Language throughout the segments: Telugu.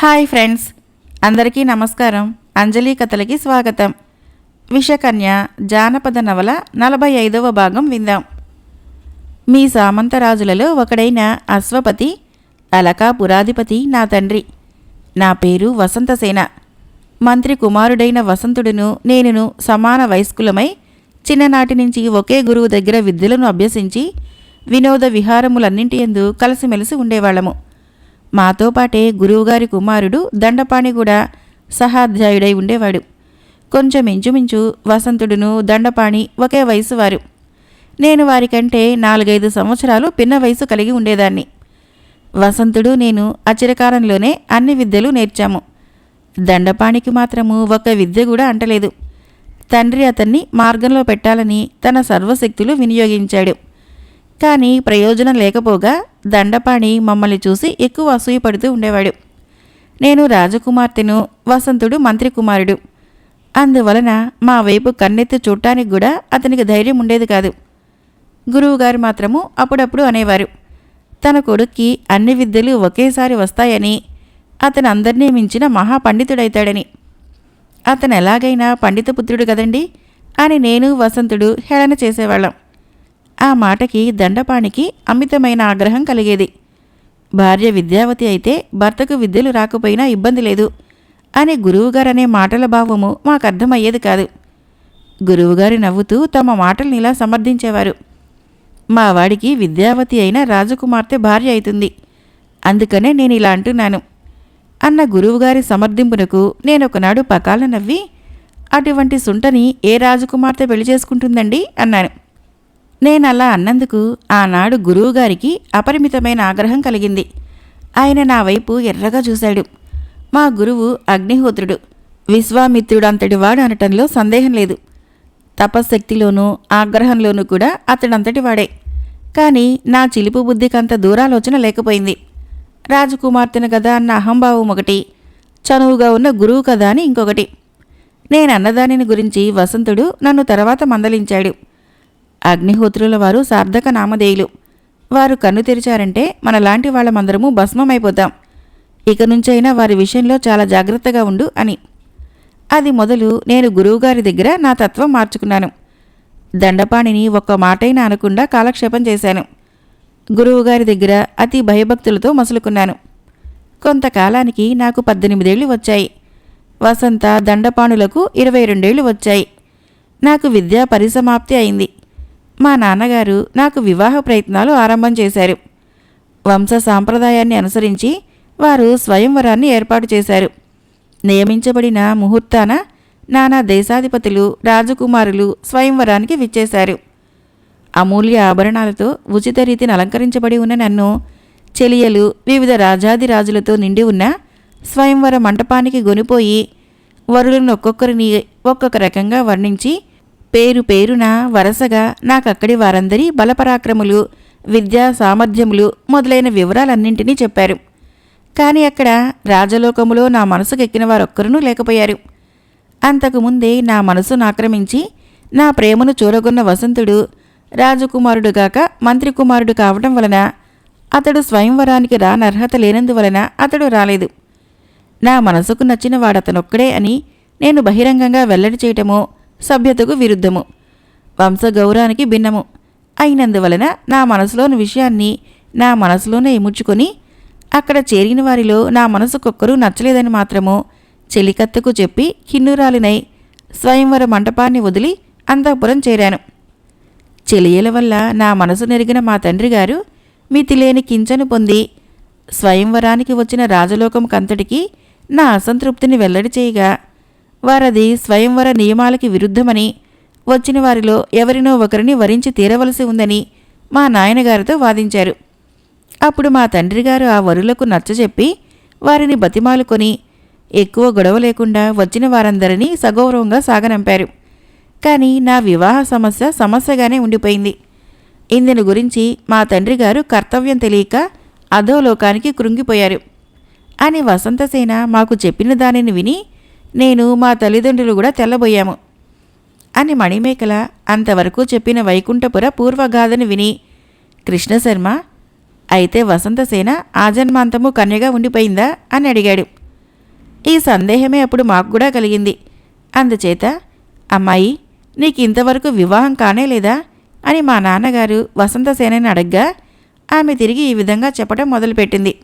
హాయ్ ఫ్రెండ్స్ అందరికీ నమస్కారం. అంజలి కథలకి స్వాగతం. విషకన్య జానపద నవల నలభై ఐదవ భాగం విందాం. మీ సామంతరాజులలో ఒకడైన అశ్వపతి అలకాపురాధిపతి నా తండ్రి. నా పేరు వసంతసేన. మంత్రి కుమారుడైన వసంతుడును నేనును సమాన వయస్కులమై చిన్ననాటి నుంచి ఒకే గురువు దగ్గర విద్యలను అభ్యసించి వినోద విహారములన్నింటి యందు కలిసిమెలిసి ఉండేవాళ్ళము. మాతో పాటే గురువుగారి కుమారుడు దండపాణి కూడా సహాధ్యాయుడై ఉండేవాడు. కొంచెం ఇంచుమించు వసంతుడును దండపాణి ఒకే వయసు వారు. నేను వారికంటే నాలుగైదు సంవత్సరాలు పిన్న వయసు కలిగి ఉండేదాన్ని. వసంతుడు నేను అచిరకాలంలోనే అన్ని విద్యలు నేర్చాము. దండపాణికి మాత్రము ఒక విద్య కూడా అంటలేదు. తండ్రి అతన్ని మార్గంలో పెట్టాలని తన సర్వశక్తులు వినియోగించాడు. కానీ ప్రయోజనం లేకపోగా దండపాణి మమ్మల్ని చూసి ఎక్కువ అసూయపడుతూ ఉండేవాడు. నేను రాజకుమార్తెను వసంతుడు మంత్రి కుమారుడు అందువలన మా వైపు కన్నెత్తి చూడటానికి కూడా అతనికి ధైర్యం ఉండేది కాదు. గురువుగారు మాత్రము అప్పుడప్పుడు అనేవారు. తన కొడుక్కి అన్ని విద్యలు ఒకేసారి వస్తాయని అతను అందరినీ మించిన మహాపండితుడైతాడని. అతను ఎలాగైనా పండితపుత్రుడు కదండి అని నేను వసంతుడు హేళన చేసేవాళ్ళం. ఆ మాటకి దండపాణికి అమితమైన ఆగ్రహం కలిగేది. భార్య విద్యావతి అయితే భర్తకు విద్యలు రాకపోయినా ఇబ్బంది లేదు. అని గురువుగారనే మాటల భావము మాకు అర్థమయ్యేది కాదు. గురువుగారు నవ్వుతూ తమ మాటల్ని ఇలా సమర్థించేవారు. మా వాడికి విద్యావతి అయిన రాజకుమార్తె భార్య అవుతుంది అందుకనే నేను ఇలా అంటున్నాను. అన్న గురువుగారి సమర్థింపునకు నేనొకనాడు పకాల నవ్వి అటువంటి సుంటని ఏ రాజకుమార్తె పెళ్ళి చేసుకుంటుందండి? అన్నాను. నేను అలా అన్నందుకు ఆనాడు గురువుగారికి అపరిమితమైన ఆగ్రహం కలిగింది. ఆయన నా వైపు ఎర్రగా చూశాడు. మా గురువు అగ్నిహోత్రుడు. విశ్వామిత్రుడంతటి వాడు అనటంలో సందేహం లేదు. తపశ్శక్తిలోనూ ఆగ్రహంలోనూ కూడా అతడంతటి వాడే. కానీ నా చిలుపు బుద్ధికంత దూరాలోచన లేకపోయింది. రాజకుమార్తెను కదా అన్న అహంభావం ఒకటి చనువుగా ఉన్న గురువు కదా అని ఇంకొకటి. నేనన్నదానిని గురించి వసంతుడు నన్ను తర్వాత మందలించాడు. అగ్నిహోత్రుల వారు సార్థక నామధేయులు. వారు కన్ను తెరిచారంటే మనలాంటి వాళ్ళమందరము భస్మమైపోతాం. ఇక నుంచైనా వారి విషయంలో చాలా జాగ్రత్తగా ఉండు అని. అది మొదలు నేను గురువుగారి దగ్గర నా తత్వం మార్చుకున్నాను. దండపాణిని ఒక్క మాటైనా అనకుండా కాలక్షేపం చేశాను. గురువుగారి దగ్గర అతి భయభక్తులతో మసులుకున్నాను. కొంతకాలానికి నాకు పద్దెనిమిదేళ్ళు వచ్చాయి. వసంత దండపాణులకు ఇరవై రెండేళ్ళు వచ్చాయి. నాకు విద్యా పరిసమాప్తి అయింది. మా నాన్నగారు నాకు వివాహ ప్రయత్నాలు ఆరంభం చేశారు. వంశ సాంప్రదాయాన్ని అనుసరించి వారు స్వయంవరాన్ని ఏర్పాటు చేశారు. నియమించబడిన ముహూర్తాన నానా దేశాధిపతులు రాజకుమారులు స్వయంవరానికి విచ్చేశారు. అమూల్య ఆభరణాలతో ఉచిత రీతిని అలంకరించబడి ఉన్న నన్ను చెలియలు వివిధ రాజాదిరాజులతో నిండి ఉన్న స్వయంవర మంటపానికి గొనిపోయి వరులను ఒక్కొక్కరిని ఒక్కొక్క రకంగా వర్ణించి పేరు పేరున వరసగా నాకక్కడి వారందరి బలపరాక్రములు విద్యా సామర్థ్యములు మొదలైన వివరాలన్నింటినీ చెప్పారు. కానీ అక్కడ రాజలోకములో నా మనసుకెక్కిన వారొక్కరూ లేకపోయారు. అంతకుముందే నా మనసును ఆక్రమించి నా ప్రేమను చూరగొన్న వసంతుడు రాజకుమారుడుగాక మంత్రి కుమారుడు కావటం వలన అతడు స్వయంవరానికి రానర్హత లేనందువలన అతడు రాలేదు. నా మనసుకు నచ్చిన వాడతనొక్కడే అని నేను బహిరంగంగా వెల్లడి చేయటమో సభ్యతకు విరుద్ధము. వంశగౌరవానికి భిన్నము. అయినందువలన నా మనసులోని విషయాన్ని నా మనసులోనే ఇముడ్చుకొని అక్కడ చేరిన వారిలో నా మనసుకొక్కరు నచ్చలేదని మాత్రము చెలికత్తకు చెప్పి కిన్నురాలినై స్వయంవర మంటపాన్ని వదిలి అంతఃపురం చేరాను. చెలియల వల్ల నా మనసు నెరిగిన మా తండ్రి గారు మితిలేని కించను పొంది స్వయంవరానికి వచ్చిన రాజలోకంకంతటికీ నా అసంతృప్తిని వెల్లడి చేయగా వారది స్వయంవర నియమాలకి విరుద్ధమని వచ్చిన వారిలో ఎవరినో ఒకరిని వరించి తీరవలసి ఉందని మా నాయనగారితో వాదించారు. అప్పుడు మా తండ్రిగారు ఆ వరులకు నచ్చజెప్పి వారిని బతిమాలుకొని ఎక్కువ గొడవ లేకుండా వచ్చిన వారందరినీ సగౌరవంగా సాగనంపారు. కానీ నా వివాహ సమస్య సమస్యగానే ఉండిపోయింది. ఇందుని గురించి మా తండ్రి గారు కర్తవ్యం తెలియక అధోలోకానికి కృంగిపోయారు. అని వసంతసేన మాకు చెప్పిన దానిని విని నేను మా తల్లిదండ్రులు కూడా తెల్లబోయాము అని మణిమేకల అంతవరకు చెప్పిన వైకుంఠపుర పూర్వగాథను విని కృష్ణశర్మ అయితే వసంతసేన ఆజన్మాంతము కన్యగా ఉండిపోయిందా? అని అడిగాడు. ఈ సందేహమే అప్పుడు మాకు కూడా కలిగింది. అందుచేత అమ్మాయి నీకు ఇంతవరకు వివాహం కానే లేదా? అని మా నాన్నగారు వసంతసేనని అడగ్గా ఆమె తిరిగి ఈ విధంగా చెప్పడం మొదలుపెట్టింది.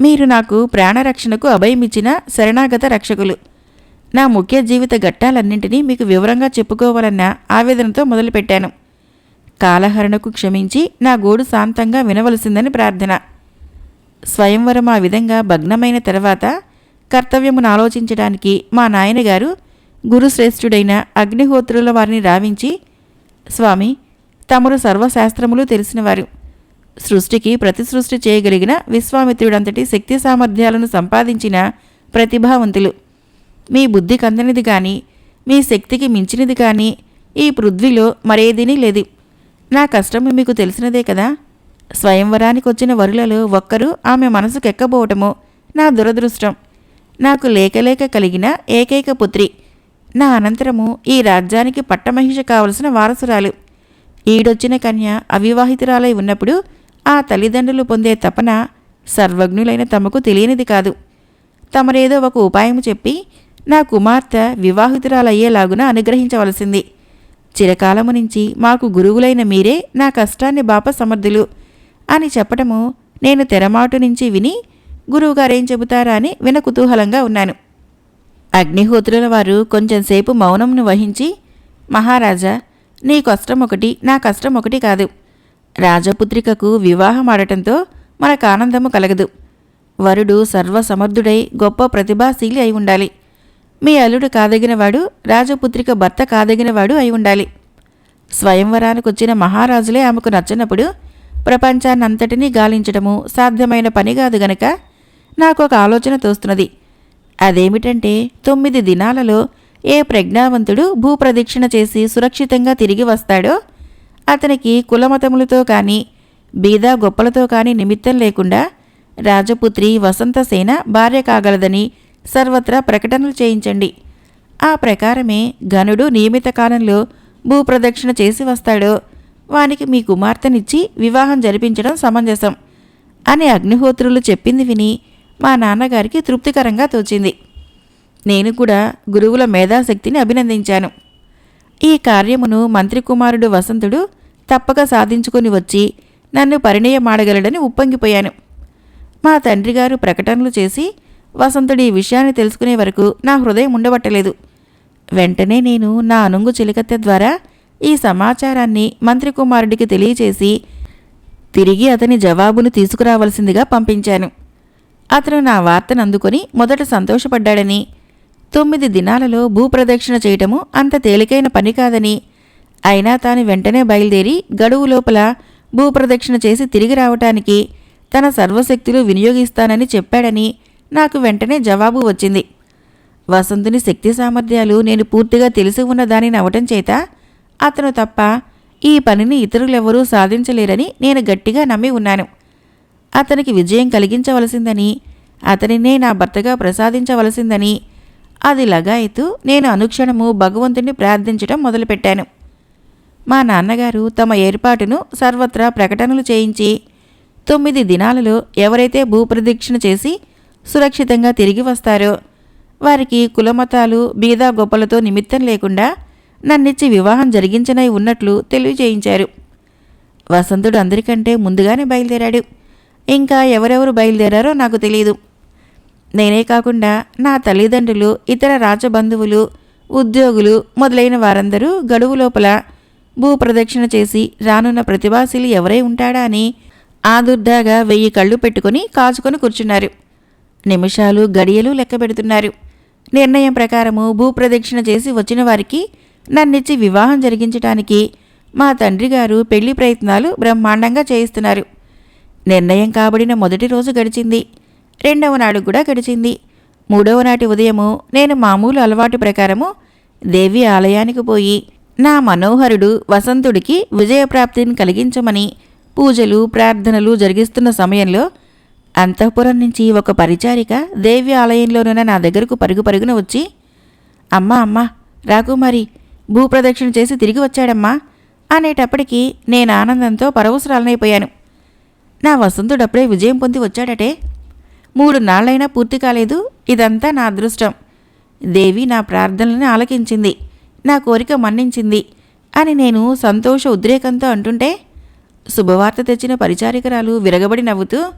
మీరు నాకు ప్రాణరక్షణకు అభయమిచ్చిన శరణాగత రక్షకులు. నా ముఖ్య జీవిత ఘట్టాలన్నింటినీ మీకు వివరంగా చెప్పుకోవాలన్న ఆవేదనతో మొదలుపెట్టాను. కాలహరణకు క్షమించి నా గోడు శాంతంగా వినవలసిందని ప్రార్థన. స్వయంవరం ఆ విధంగా భగ్నమైన తర్వాత కర్తవ్యమును ఆలోచించడానికి మా నాయనగారు గురుశ్రేష్ఠుడైన అగ్నిహోత్రుల వారిని రావించి స్వామి తమరు సర్వశాస్త్రములు తెలిసినవారు. సృష్టికి ప్రతి సృష్టి చేయగలిగిన విశ్వామిత్రుడంతటి శక్తి సామర్థ్యాలను సంపాదించిన ప్రతిభావంతులు. మీ బుద్ధి కందనిది కానీ మీ శక్తికి మించినది కానీ ఈ పృథ్వీలో మరేదీనీ లేదు. నా కష్టం మీకు తెలిసినదే కదా? స్వయంవరానికి వచ్చిన వరులలో ఒక్కరూ ఆమె మనసుకెక్కబోవటము నా దురదృష్టం. నాకు లేకలేక కలిగిన ఏకైక పుత్రి. నా అనంతరము ఈ రాజ్యానికి పట్టమహిష కావలసిన వారసురాలు. ఈడొచ్చిన కన్య అవివాహితురాలై ఉన్నప్పుడు ఆ తల్లిదండ్రులు పొందే తపన సర్వజ్ఞులైన తమకు తెలియనిది కాదు. తమరేదో ఒక ఉపాయం చెప్పి నా కుమార్తె వివాహితురాలయ్యేలాగున అనుగ్రహించవలసింది. చిరకాలము నుంచి మాకు గురువులైన మీరే నా కష్టాన్ని బాప సమర్థులు అని చెప్పటము నేను తెరమాటు నుంచి విని గురువుగారేం చెబుతారా అని విన కుతూహలంగా ఉన్నాను. అగ్నిహోత్రుల వారు కొంచెంసేపు మౌనంను వహించి మహారాజా నీ కష్టం ఒకటి నా కష్టం ఒకటి కాదు. రాజపుత్రికకు వివాహం ఆడటంతో మనకు ఆనందము కలగదు. వరుడు సర్వసమర్థుడై గొప్ప ప్రతిభాశీలి అయి ఉండాలి. మీ అల్లుడు కాదగినవాడు రాజపుత్రిక భర్త కాదగినవాడు అయి ఉండాలి. స్వయంవరానికి వచ్చిన మహారాజులే ఆమెకు నచ్చినప్పుడు ప్రపంచాన్నంతటినీ గాలించడము సాధ్యమైన పని కాదు గనక నాకు ఒక ఆలోచన తోస్తున్నది. అదేమిటంటే తొమ్మిది దినాలలో ఏ ప్రజ్ఞావంతుడు భూప్రదక్షిణ చేసి సురక్షితంగా తిరిగి వస్తాడో అతనికి కులమతములతో కానీ బీదా గొప్పలతో కానీ నిమిత్తం లేకుండా రాజపుత్రి వసంతసేన భార్య కాగలదని సర్వత్రా ప్రకటనలు చేయించండి. ఆ ప్రకారమే ఘనుడు నియమిత కాలంలో భూప్రదక్షిణ చేసి వస్తాడో వానికి మీ కుమార్తెనిచ్చి వివాహం జరిపించడం సమంజసం అని అగ్నిహోత్రులు చెప్పింది విని మా నాన్నగారికి తృప్తికరంగా తోచింది. నేను కూడా గురువుల మేధాశక్తిని అభినందించాను. ఈ కార్యమును మంత్రి కుమారుడు వసంతుడు తప్పక సాధించుకొని వచ్చి నన్ను పరిణయమాడగలడని ఉప్పొంగిపోయాను. మా తండ్రిగారు ప్రకటనలు చేసి వసంతుడి ఈ విషయాన్ని తెలుసుకునే వరకు నా హృదయం ఉండబట్టలేదు. వెంటనే నేను నా అనుంగు చిలికత్తె ద్వారా ఈ సమాచారాన్ని మంత్రి కుమారుడికి తెలియచేసి తిరిగి అతని జవాబును తీసుకురావలసిందిగా పంపించాను. అతను నా వార్తను అందుకొని మొదట సంతోషపడ్డాడని తొమ్మిది దినాలలో భూప్రదక్షిణ చేయటము అంత తేలికైన పని కాదని అయినా తాను వెంటనే బయలుదేరి గడువు లోపల భూప్రదక్షిణ చేసి తిరిగి రావటానికి తన సర్వశక్తులు వినియోగిస్తానని చెప్పాడని నాకు వెంటనే జవాబు వచ్చింది. వసంతుని శక్తి సామర్థ్యాలు నేను పూర్తిగా తెలిసి ఉన్న దానిని అవటం చేత అతను తప్ప ఈ పనిని ఇతరులెవరూ సాధించలేరని నేను గట్టిగా నమ్మి ఉన్నాను. అతనికి విజయం కలిగించవలసిందని అతనినే నా భర్తగా ప్రసాదించవలసిందని అది లగాయితూ నేను అనుక్షణము భగవంతుణ్ణి ప్రార్థించటం మొదలుపెట్టాను. మా నాన్నగారు తమ ఏర్పాటును సర్వత్రా ప్రకటనలు చేయించి తొమ్మిది దినాలలో ఎవరైతే భూప్రదక్షిణ చేసి సురక్షితంగా తిరిగి వస్తారో వారికి కులమతాలు బీదా గొప్పలతో నిమిత్తం లేకుండా నన్నిచ్చి వివాహం జరిగించనై ఉన్నట్లు తెలియజేయించారు. వసంతుడు అందరికంటే ముందుగానే బయలుదేరాడు. ఇంకా ఎవరెవరు బయలుదేరారో నాకు తెలియదు నేనే కాకుండా నా తల్లిదండ్రులు ఇతర రాజబంధువులు ఉద్యోగులు మొదలైన వారందరూ గడువు లోపల భూప్రదక్షిణ చేసి రానున్న ప్రతిభాశీలు ఎవరై ఉంటాడా అని ఆదుర్దాగా వెయ్యి కళ్ళు పెట్టుకుని కాచుకొని కూర్చున్నారు. నిమిషాలు గడియలు లెక్క పెడుతున్నారు. నిర్ణయం ప్రకారము భూప్రదక్షిణ చేసి వచ్చిన వారికి నన్నిచ్చి వివాహం జరిగించటానికి మా తండ్రి గారు పెళ్ళి ప్రయత్నాలు బ్రహ్మాండంగా చేయిస్తున్నారు. నిర్ణయం కాబడిన మొదటి రోజు గడిచింది. రెండవ నాడు కూడా గడిచింది. మూడవ నాటి ఉదయము నేను మామూలు అలవాటు ప్రకారము దేవి ఆలయానికి పోయి నా మనోహరుడు వసంతుడికి విజయప్రాప్తిని కలిగించమని పూజలు ప్రార్థనలు జరిగిస్తున్న సమయంలో అంతఃపురం నుంచి ఒక పరిచారిక దేవి ఆలయంలోనున్న నా దగ్గరకు పరుగు పరుగున వచ్చి అమ్మా అమ్మా రాకుమారి భూప్రదక్షిణ చేసి తిరిగి వచ్చాడమ్మా అనేటప్పటికీ నేను ఆనందంతో పరవసరాలనైపోయాను నా వసంతుడప్పుడే విజయం పొంది వచ్చాడటే. మూడు నాళ్ళైనా పూర్తి కాలేదు ఇదంతా నా అదృష్టం. దేవి నా ప్రార్థనలను ఆలకించింది. నా కోరిక మన్నించింది అని నేను సంతోష ఉద్రేకంతో అంటుంటే శుభవార్త తెచ్చిన పరిచారికరాలు విరగబడి నవ్వుతూ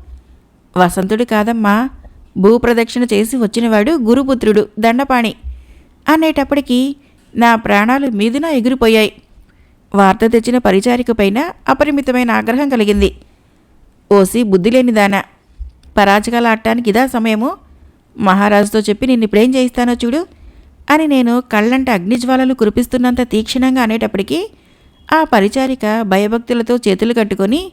వసంతుడు కాదమ్మా భూప్రదక్షిణ చేసి వచ్చినవాడు గురుపుత్రుడు దండపాణి. అనేటప్పటికీ నా ప్రాణాలు మీదున ఎగిరిపోయాయి. వార్త తెచ్చిన పరిచారిక పైన అపరిమితమైన ఆగ్రహం కలిగింది. ఓసి బుద్ధిలేనిదానా పరాజకాలు ఆడటానికి ఇదా సమయము? మహారాజుతో చెప్పి నిన్ను ఇప్పుడేం చేయిస్తానో చూడు. అని నేను కళ్ళంట అగ్నిజ్వాలలు కురిపిస్తున్నంత తీక్షణంగా అనేటప్పటికీ ఆ పరిచారిక భయభక్తులతో చేతులు కట్టుకొని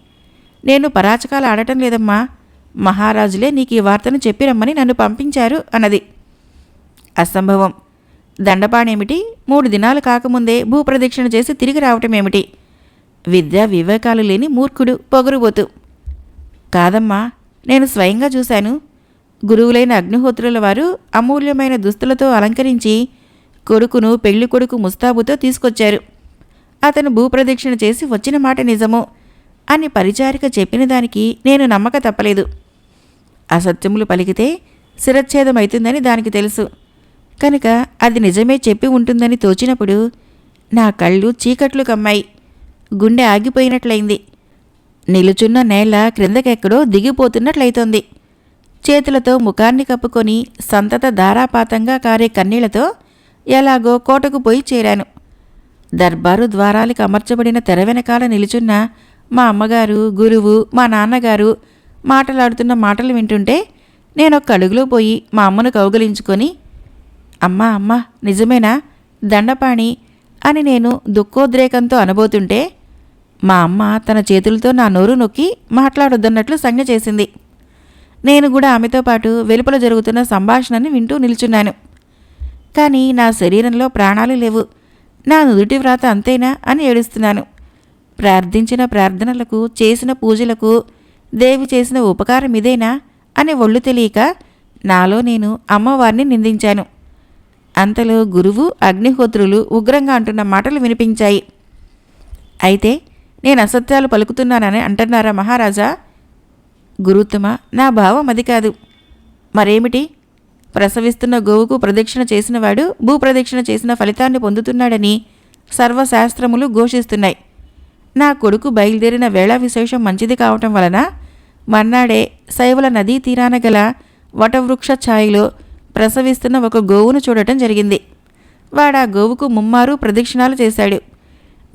నేను పరాచకాలు ఆడటం లేదమ్మా. మహారాజులే నీకు ఈ వార్తను చెప్పిరమ్మని నన్ను పంపించారు అన్నది. అసంభవం. దండపాణేమిటి? మూడు దినాలు కాకముందే భూప్రదక్షిణ చేసి తిరిగి రావటమేమిటి? విద్యా వివేకాలు లేని మూర్ఖుడు పొగరుబోతు. కాదమ్మా నేను స్వయంగా చూశాను. గురువులైన అగ్నిహోత్రుల వారు అమూల్యమైన దుస్తులతో అలంకరించి కొడుకును పెళ్ళి కొడుకు ముస్తాబుతో తీసుకొచ్చారు. అతను భూప్రదక్షిణ చేసి వచ్చిన మాట నిజము అని పరిచారిక చెప్పిన దానికి నేను నమ్మక తప్పలేదు. అసత్యములు పలికితే శిరచ్ఛేదమైతుందని దానికి తెలుసు. కనుక అది నిజమే చెప్పి ఉంటుందని తోచినప్పుడు నా కళ్ళు చీకట్లు కమ్మాయి. గుండె ఆగిపోయినట్లయింది. నిలుచున్న నేల క్రిందకెక్కడో దిగిపోతున్నట్లయితోంది. చేతులతో ముఖాన్ని కప్పుకొని సంతత ధారాపాతంగా కారే కన్నీళ్ళతో ఎలాగో కోటకు పోయి చేరాను. దర్బారు ద్వారాలకు అమర్చబడిన తెర వెనకాల నిలుచున్న మా అమ్మగారు గురువు మా నాన్నగారు మాటలాడుతున్న మాటలు వింటుంటే నేను ఒక్క అడుగులో పోయి మా అమ్మను కౌగలించుకొని అమ్మా అమ్మ నిజమేనా? దండపాణి అని నేను దుఃఖోద్రేకంతో అనబోతుంటే మా అమ్మ తన చేతులతో నా నోరు నొక్కి మాట్లాడొద్దన్నట్లు సంజ్ఞ చేసింది. నేను కూడా ఆమెతో పాటు వెలుపల జరుగుతున్న సంభాషణని వింటూ నిల్చున్నాను. కానీ నా శరీరంలో ప్రాణాలు లేవు. నా నుదుటి వ్రాత అంతేనా అని ఏడుస్తున్నాను. ప్రార్థించిన ప్రార్థనలకు చేసిన పూజలకు దేవి చేసిన ఉపకారం ఇదేనా అని ఒళ్ళు తెలియక నాలో నేను అమ్మవారిని నిందించాను. అంతలో గురువు అగ్నిహోత్రులు ఉగ్రంగా అంటున్న మాటలు వినిపించాయి. అయితే నేను అసత్యాలు పలుకుతున్నానని అంటున్నారా మహారాజా? గురుత్తమ నా భావం అది కాదు. మరేమిటి? ప్రసవిస్తున్న గోవుకు ప్రదక్షిణ చేసినవాడు భూప్రదక్షిణ చేసిన ఫలితాన్ని పొందుతున్నాడని సర్వశాస్త్రములు ఘోషిస్తున్నాయి. నా కొడుకు బయలుదేరిన వేళ విశేషం మంచిది కావటం వలన మర్నాడే శైవల నదీ తీరాన గల వటవృక్ష ఛాయలో ప్రసవిస్తున్న ఒక గోవును చూడటం జరిగింది. వాడా గోవుకు ముమ్మారు ప్రదక్షిణాలు చేశాడు.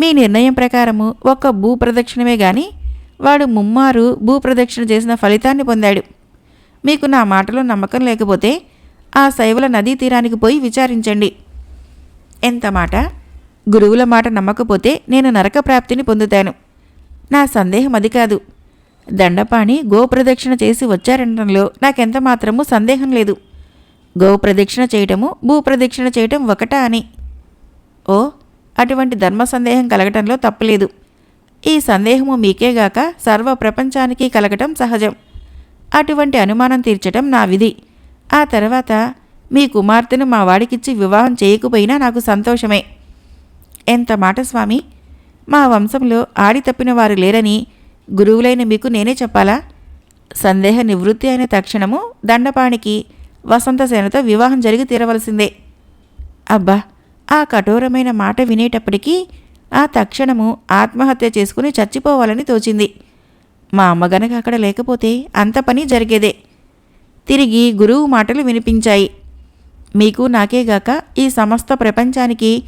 మీ నిర్ణయం ప్రకారము ఒక్క భూప్రదక్షిణమే గాని వాడు ముమ్మారు భూప్రదక్షిణ చేసిన ఫలితాన్ని పొందాడు. మీకు నా మాటలో నమ్మకం లేకపోతే ఆ శైవల నదీ తీరానికి పోయి విచారించండి. ఎంత మాట? గురువుల మాట నమ్మకపోతే నేను నరక ప్రాప్తిని పొందుతాను. నా సందేహం అది కాదు. దండపాణి గోప్రదక్షిణ చేసి వచ్చారనడంలో నాకెంత మాత్రమూ సందేహం లేదు. గోప్రదక్షిణ చేయటము భూప్రదక్షిణ చేయటం ఒకటా అని. ఓ అటువంటి ధర్మ సందేహం కలగటంలో తప్పలేదు ఈ సందేహము మీకేగాక సర్వ ప్రపంచానికి కలగటం సహజం. అటువంటి అనుమానం తీర్చటం నా విధి. ఆ తర్వాత మీ కుమార్తెను మా వాడికిచ్చి వివాహం చేయకపోయినా నాకు సంతోషమే. ఎంత మాట స్వామి? మా వంశంలో ఆడి తప్పిన వారు లేరని గురువులైన మీకు నేనే చెప్పాలా? సందేహ నివృత్తి అయిన తక్షణము దండపాణికి వసంతసేనతో వివాహం జరిగి తీరవలసిందే. అబ్బా ఆ కఠోరమైన మాట వినేటప్పటికీ ఆ తక్షణము ఆత్మహత్య చేసుకుని చచ్చిపోవాలని తోచింది. మా అమ్మ గనక అక్కడ లేకపోతే అంత పని జరిగేదే. తిరిగి గురువు మాటలు వినిపించాయి. మీకు నాకేగాక ఈ సమస్త ప్రపంచానికి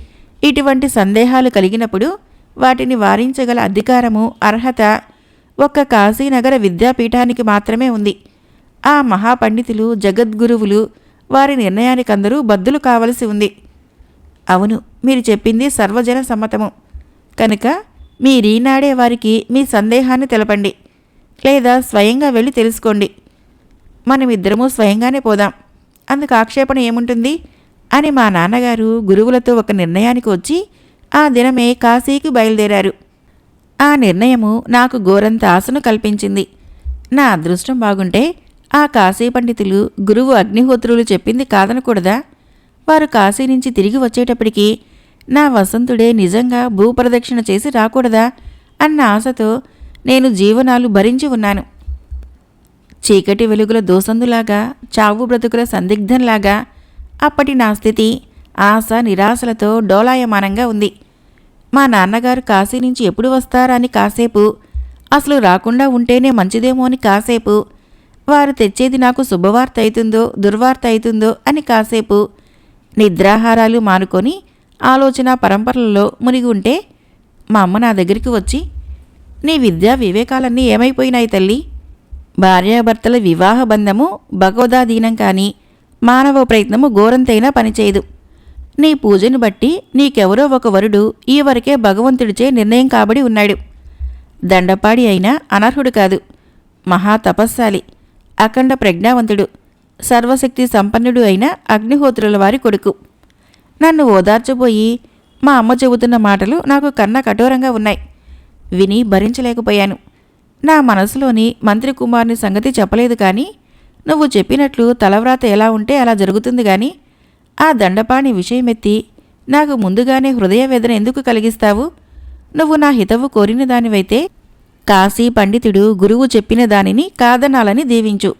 ఇటువంటి సందేహాలు కలిగినప్పుడు వాటిని వారించగల అధికారము అర్హత ఒక్క కాశీనగర విద్యాపీఠానికి మాత్రమే ఉంది. ఆ మహాపండితులు జగద్గురువులు వారి నిర్ణయానికందరూ బద్దులు కావలసి ఉంది. అవును మీరు చెప్పింది సర్వజన సమ్మతము. కనుక మీరీనాడే వారికి మీ సందేహాన్ని తెలపండి లేదా స్వయంగా వెళ్ళి తెలుసుకోండి. మనమిద్దరము స్వయంగానే పోదాం. అందుకు ఆక్షేపణ ఏముంటుంది? అని మా నాన్నగారు గురువులతో ఒక నిర్ణయానికి వచ్చి ఆ దినమే కాశీకి బయలుదేరారు. ఆ నిర్ణయము నాకు ఘోరంత ఆశను కల్పించింది. నా అదృష్టం బాగుంటే ఆ కాశీ పండితులు గురువు అగ్నిహోత్రులు చెప్పింది కాదనకూడదా? వారు కాశీ నుంచి తిరిగి వచ్చేటప్పటికి నా వసంతుడే నిజంగా భూప్రదక్షిణ చేసి రాకూడదా? అన్న ఆశతో నేను జీవనాలు భరించి ఉన్నాను. చీకటి వెలుగుల దోసందులాగా చావు బ్రతుకుల సందిగ్ధంలాగా అప్పటి నా స్థితి ఆశ నిరాశలతో డోలాయమానంగా ఉంది. మా నాన్నగారు కాశీ నుంచి ఎప్పుడు వస్తారా అని కాసేపు అసలు రాకుండా ఉంటేనే మంచిదేమో అని కాసేపు వారు తెచ్చేది నాకు శుభవార్త అవుతుందో దుర్వార్త అవుతుందో అని కాసేపు నిద్రాహారాలు మానుకొని ఆలోచన పరంపరలలో మునిగి ఉంటే మా అమ్మ నా దగ్గరికి వచ్చి నీ విద్యా వివేకాలన్నీ ఏమైపోయినాయి తల్లి? భార్యాభర్తల వివాహ బంధము భగవదాధీనం కానీ మానవ ప్రయత్నము ఘోరంతైనా పనిచేయదు. నీ పూజను బట్టి నీకెవరో ఒక వరుడు ఈ వరకే భగవంతుడిచే నిర్ణయం కాబడి ఉన్నాడు. దండపాడి అయినా అనర్హుడు కాదు. మహా తపస్సాలి అఖండ ప్రజ్ఞావంతుడు. సర్వశక్తి సంపన్నుడు అయిన అగ్నిహోత్రుల వారి కొడుకు. నన్ను ఓదార్చబోయి మా అమ్మ చెబుతున్న మాటలు నాకు కన్న కఠోరంగా ఉన్నాయి. విని భరించలేకపోయాను. నా మనసులోని మంత్రి కుమార్ని సంగతి చెప్పలేదు కానీ నువ్వు చెప్పినట్లు తలవ్రాత ఎలా ఉంటే అలా జరుగుతుంది గాని ఆ దండపాణి విషయమెత్తి నాకు ముందుగానే హృదయ వేదన ఎందుకు కలిగిస్తావు? నువ్వు నా హితవు కోరిన దానివైతే కాశీ పండితుడు గురువు చెప్పిన దానిని కాదనాలని దీవించు.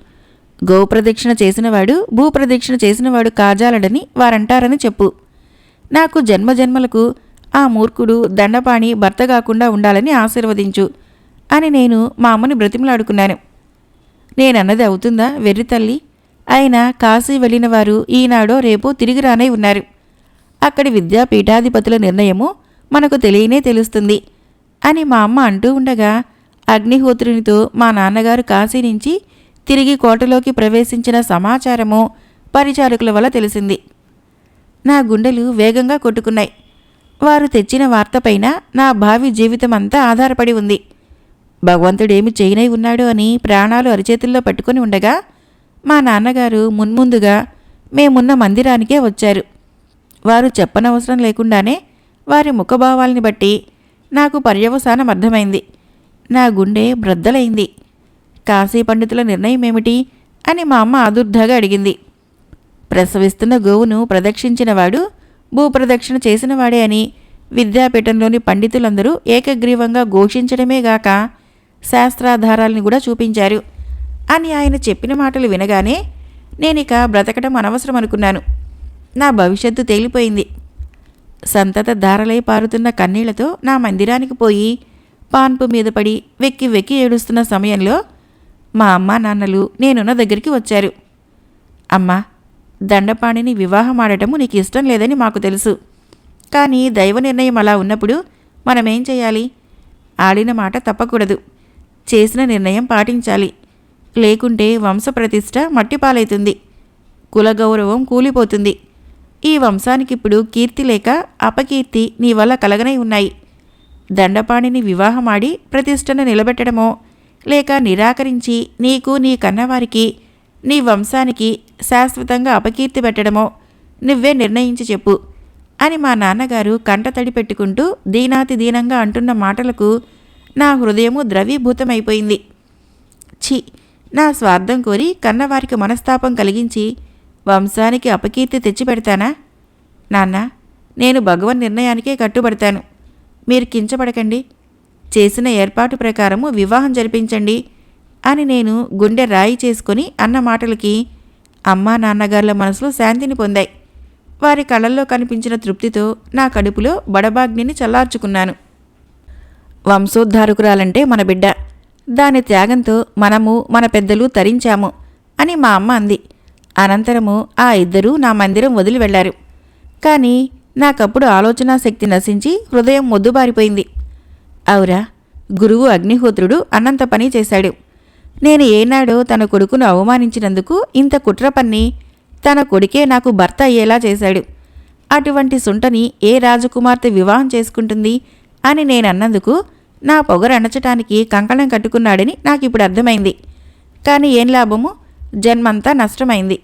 గోప్రదక్షిణ చేసినవాడు భూప్రదక్షిణ చేసినవాడు కాజాలడని వారంటారని చెప్పు. నాకు జన్మజన్మలకు ఆ మూర్ఖుడు దండపాణి భర్త కాకుండా ఉండాలని ఆశీర్వదించు అని నేను మా అమ్మని బ్రతిమలాడుకున్నాను. నేనన్నది అవుతుందా వెర్రి తల్లి? ఆయన కాశీ వెళ్ళిన వారు ఈనాడో రేపో తిరిగి రానై ఉన్నారు. అక్కడి విద్యాపీఠాధిపతుల నిర్ణయము మనకు తెలియనే తెలుస్తుంది అని మా అమ్మ అంటూ ఉండగా అగ్నిహోత్రునితో మా నాన్నగారు కాశీ నుంచి తిరిగి కోటలోకి ప్రవేశించిన సమాచారము పరిచారకుల వల్ల తెలిసింది. నా గుండెలు వేగంగా కొట్టుకున్నాయి. వారు తెచ్చిన వార్తపైన నా భావి జీవితం అంతా ఆధారపడి ఉంది. భగవంతుడేమి చేయనై ఉన్నాడు అని ప్రాణాలు అరిచేతుల్లో పట్టుకొని ఉండగా మా నాన్నగారు మున్ముందుగా మేమున్న మందిరానికే వచ్చారు. వారు చెప్పనవసరం లేకుండానే వారి ముఖభావాల్ని బట్టి నాకు పర్యవసానం అర్థమైంది. నా గుండె బ్రద్దలైంది. కాశీ పండితుల నిర్ణయం ఏమిటి అని మా అమ్మ ఆదుర్ధగా అడిగింది. ప్రసవిస్తున్న గోవును ప్రదక్షించినవాడు భూప్రదక్షిణ చేసినవాడే అని విద్యాపీఠంలోని పండితులందరూ ఏకగ్రీవంగా ఘోషించడమే గాక శాస్త్రాధారాల్ని కూడా చూపించారు. అని ఆయన చెప్పిన మాటలు వినగానే నేనిక బ్రతకడం అనవసరం అనుకున్నాను నా భవిష్యత్తు తేలిపోయింది. సంతత ధారలై పారుతున్న కన్నీళ్ళతో నా మందిరానికి పోయి పాన్పు మీద పడి వెక్కి వెక్కి ఏడుస్తున్న సమయంలో మా అమ్మ నాన్నలు నేనున్న దగ్గరికి వచ్చారు. అమ్మా దండపాణిని వివాహం ఆడటము నీకు ఇష్టం లేదని మాకు తెలుసు. కానీ దైవ నిర్ణయం అలా ఉన్నప్పుడు మనమేం చేయాలి? ఆడిన మాట తప్పకూడదు. చేసిన నిర్ణయం పాటించాలి. లేకుంటే వంశప్రతిష్ట మట్టిపాలైతుంది. కులగౌరవం కూలిపోతుంది. ఈ వంశానికిప్పుడు కీర్తి లేక అపకీర్తి నీ వల్ల కలగనై ఉన్నాయి. దండపాణిని వివాహమాడి ప్రతిష్టను నిలబెట్టడమో లేక నిరాకరించి నీకు నీ కన్నవారికి నీ వంశానికి శాశ్వతంగా అపకీర్తి పెట్టడమో నువ్వే నిర్ణయించి చెప్పు అని మా నాన్నగారు కంటతడి పెట్టుకుంటూ దీనాతి దీనంగా అంటున్న మాటలకు నా హృదయము ద్రవీభూతమైపోయింది. ఛీ! నా స్వార్థం కోరి కన్నవారికి మనస్తాపం కలిగించి వంశానికి అపకీర్తి తెచ్చిపెడతానా? నాన్న నేను భగవన్ నిర్ణయానికే కట్టుబడతాను. మీరు కించపడకండి. చేసిన ఏర్పాటు ప్రకారము వివాహం జరిపించండి అని నేను గుండె రాయి చేసుకొని అన్న మాటలకి అమ్మా నాన్నగార్ల మనసులో శాంతిని పొందాయి. వారి కళ్ళల్లో కనిపించిన తృప్తితో నా కడుపులో బడబాగ్నిని చల్లార్చుకున్నాను. వంశోద్ధారకురాలంటే మన బిడ్డ. దాని త్యాగంతో మనము మన పెద్దలు తరించాము అని మా అమ్మ అంది. అనంతరము ఆ ఇద్దరూ నా మందిరం వదిలి వెళ్ళారు. కానీ నాకప్పుడు ఆలోచనా శక్తి నశించి హృదయం మొద్దుబారిపోయింది. అవురా గురువు అగ్నిహోత్రుడు అన్నంత పని చేశాడు. నేను ఏనాడో తన కొడుకును అవమానించినందుకు ఇంత కుట్ర పన్ని. తన కొడుకే నాకు భర్త అయ్యేలా చేశాడు. అటువంటి సుంటని ఏ రాజకుమార్తె వివాహం చేసుకుంటుంది అని నేనన్నందుకు నా పొగరు అణచటానికి కంకణం కట్టుకున్నాడని నాకు ఇప్పుడు అర్థమైంది. కానీ ఏం లాభము? జన్మంతా నష్టమైంది.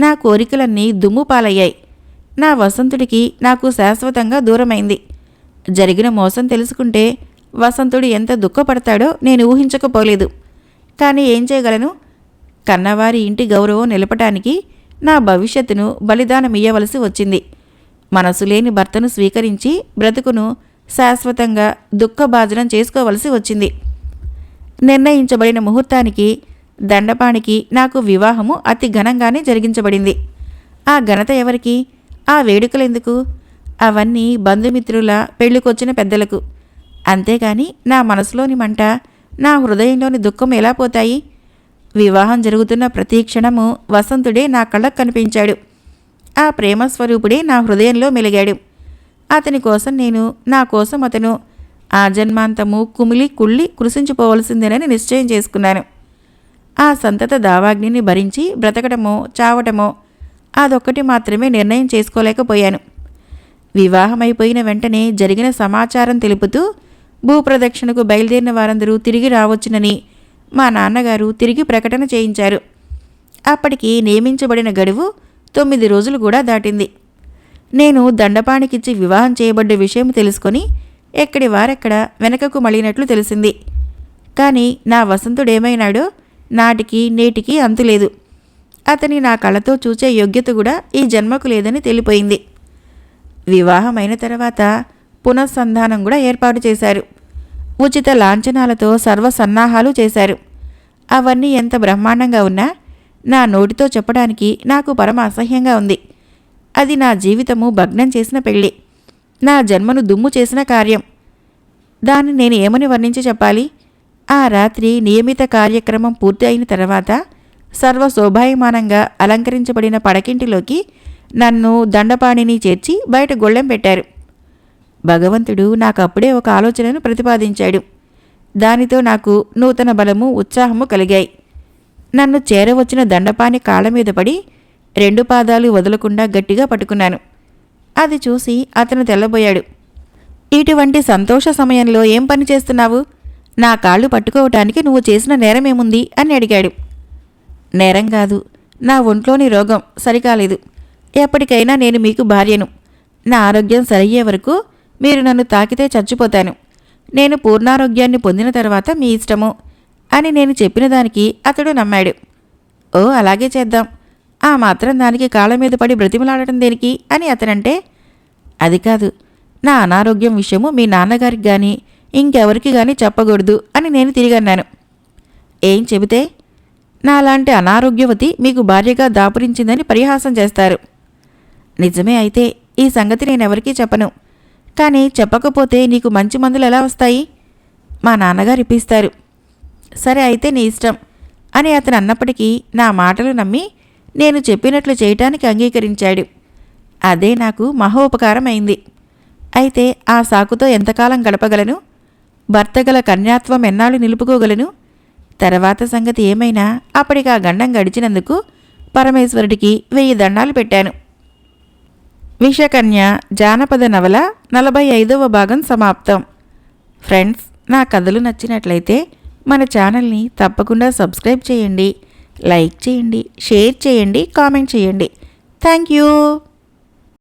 నా కోరికలన్నీ దుమ్ము పాలయ్యాయి. నా వసంతుడికి నాకు శాశ్వతంగా దూరమైంది. జరిగిన మోసం తెలుసుకుంటే వసంతుడు ఎంత దుఃఖపడతాడో నేను ఊహించకపోలేదు. కానీ ఏం చేయగలను? కన్నవారి ఇంటి గౌరవం నిలపటానికి నా భవిష్యత్తును బలిదానమియ్యవలసి వచ్చింది. మనసు లేని భర్తను స్వీకరించి బ్రతుకును శాశ్వతంగా దుఃఖభాజనం చేసుకోవలసి వచ్చింది. నిర్ణయించబడిన ముహూర్తానికి దండపాణికి నాకు వివాహము అతి ఘనంగానే జరిగించబడింది. ఆ ఘనత ఎవరికి? ఆ వేడుకలెందుకు? అవన్నీ బంధుమిత్రుల పెళ్ళికొచ్చిన పెద్దలకు. అంతేగాని నా మనసులోని మంట నా హృదయంలోని దుఃఖం ఎలా పోతాయి? వివాహం జరుగుతున్న ప్రతి క్షణము వసంతుడే నా కళ్ళకు కనిపించాడు. ఆ ప్రేమ స్వరూపుడే నా హృదయంలో మెలిగాడు. అతని కోసం నేను నా కోసం అతను ఆ జన్మాంతము కుమిలి కుళ్ళి కృషించిపోవలసిందేనని నిశ్చయం చేసుకున్నాను. ఆ సంతత దావాగ్నిని భరించి బ్రతకడమో చావటమో అదొక్కటి మాత్రమే నిర్ణయం చేసుకోలేకపోయాను. వివాహమైపోయిన వెంటనే జరిగిన సమాచారం తెలుపుతూ భూప్రదక్షిణకు బయలుదేరిన వారందరూ తిరిగి రావచ్చునని మా నాన్నగారు తిరిగి ప్రకటన చేయించారు. అప్పటికి నియమించబడిన గడువు తొమ్మిది రోజులు కూడా దాటింది. నేను దండపాణికిచ్చి వివాహం చేయబడ్డ విషయం తెలుసుకొని ఎక్కడి వారెక్కడ వెనకకు మళ్ళినట్లు తెలిసింది. కానీ నా వసంతుడేమైనాడో నాటికి నేటికి అంతులేదు. అతని నా కళతో చూచే యోగ్యత కూడా ఈ జన్మకు లేదని తెలిపోయింది. వివాహమైన తర్వాత పునఃసంధానం కూడా ఏర్పాటు చేశారు. ఉచిత లాంఛనాలతో సర్వ సన్నాహాలు చేశారు. అవన్నీ ఎంత బ్రహ్మాండంగా ఉన్నా నా నోటితో చెప్పడానికి నాకు పరమ అసహ్యంగా ఉంది. అది నా జీవితము భగ్నం చేసిన పెళ్ళి నా జన్మను దుమ్ము చేసిన కార్యం. దాన్ని నేను ఏమని వర్ణించి చెప్పాలి? ఆ రాత్రి నియమిత కార్యక్రమం పూర్తి అయిన తర్వాత సర్వ శోభాయమానంగా అలంకరించబడిన పడకింటిలోకి నన్ను దండపాణిని చేర్చి బయట గొళ్ళెం పెట్టారు. భగవంతుడు నాకు అప్పుడే ఒక ఆలోచనను ప్రతిపాదించాడు. దానితో నాకు నూతన బలము ఉత్సాహము కలిగాయి. నన్ను చేరవచ్చిన దండపాని కాళ్ళ మీద పడి రెండు పాదాలు వదలకుండా గట్టిగా పట్టుకున్నాను. అది చూసి అతను తెల్లబోయాడు. ఇటువంటి సంతోష సమయంలో ఏం పని చేస్తున్నావు? నా కాళ్ళు పట్టుకోవటానికి నువ్వు చేసిన నేరమేముంది? అని అడిగాడు. నేరం కాదు నా ఒంట్లోని రోగం సరికాలేదు. ఎప్పటికైనా నేను మీకు భార్యను. నా ఆరోగ్యం సరయ్యే వరకు మీరు నన్ను తాకితే చచ్చిపోతాను. నేను పూర్ణారోగ్యాన్ని పొందిన తర్వాత మీ ఇష్టము అని నేను చెప్పిన దానికి అతడు నమ్మాడు. ఓ అలాగే చేద్దాం. ఆ మాత్రం దానికి కాళ్ళ మీద పడి బ్రతిమలాడటం దేనికి అని అతనంటే అది కాదు. నా అనారోగ్యం విషయము మీ నాన్నగారికి కానీ ఇంకెవరికి కానీ చెప్పకూడదు అని నేను తిరిగన్నాను. ఏం చెబితే నాలాంటి అనారోగ్యవతి మీకు భార్యగా దాపురించిందని పరిహాసం చేస్తారు. నిజమే అయితే ఈ సంగతి నేనెవరికీ చెప్పను. కానీ చెప్పకపోతే నీకు మంచి మందులు ఎలా వస్తాయి? మా నాన్నగారు ఇప్పిస్తారు. సరే అయితే నీ ఇష్టం అని అతను అన్నప్పటికీ నా మాటలు నమ్మి నేను చెప్పినట్లు చేయటానికి అంగీకరించాడు. అదే నాకు మహోపకారం అయింది అయితే ఆ సాకుతో ఎంతకాలం గడపగలను? భర్తగల కన్యాత్వం ఎన్నాళ్ళు నిలుపుకోగలను? తర్వాత సంగతి ఏమైనా? అప్పటికి ఆ గండం గడిచినందుకు పరమేశ్వరుడికి వెయ్యి దండాలు పెట్టాను. విషకన్య జానపద నవల నలభై ఐదవ భాగం సమాప్తం. ఫ్రెండ్స్ నా కథలు నచ్చినట్లయితే మన ఛానల్ని తప్పకుండా సబ్స్క్రైబ్ చేయండి లైక్ చేయండి షేర్ చేయండి కామెంట్ చేయండి. Thank you!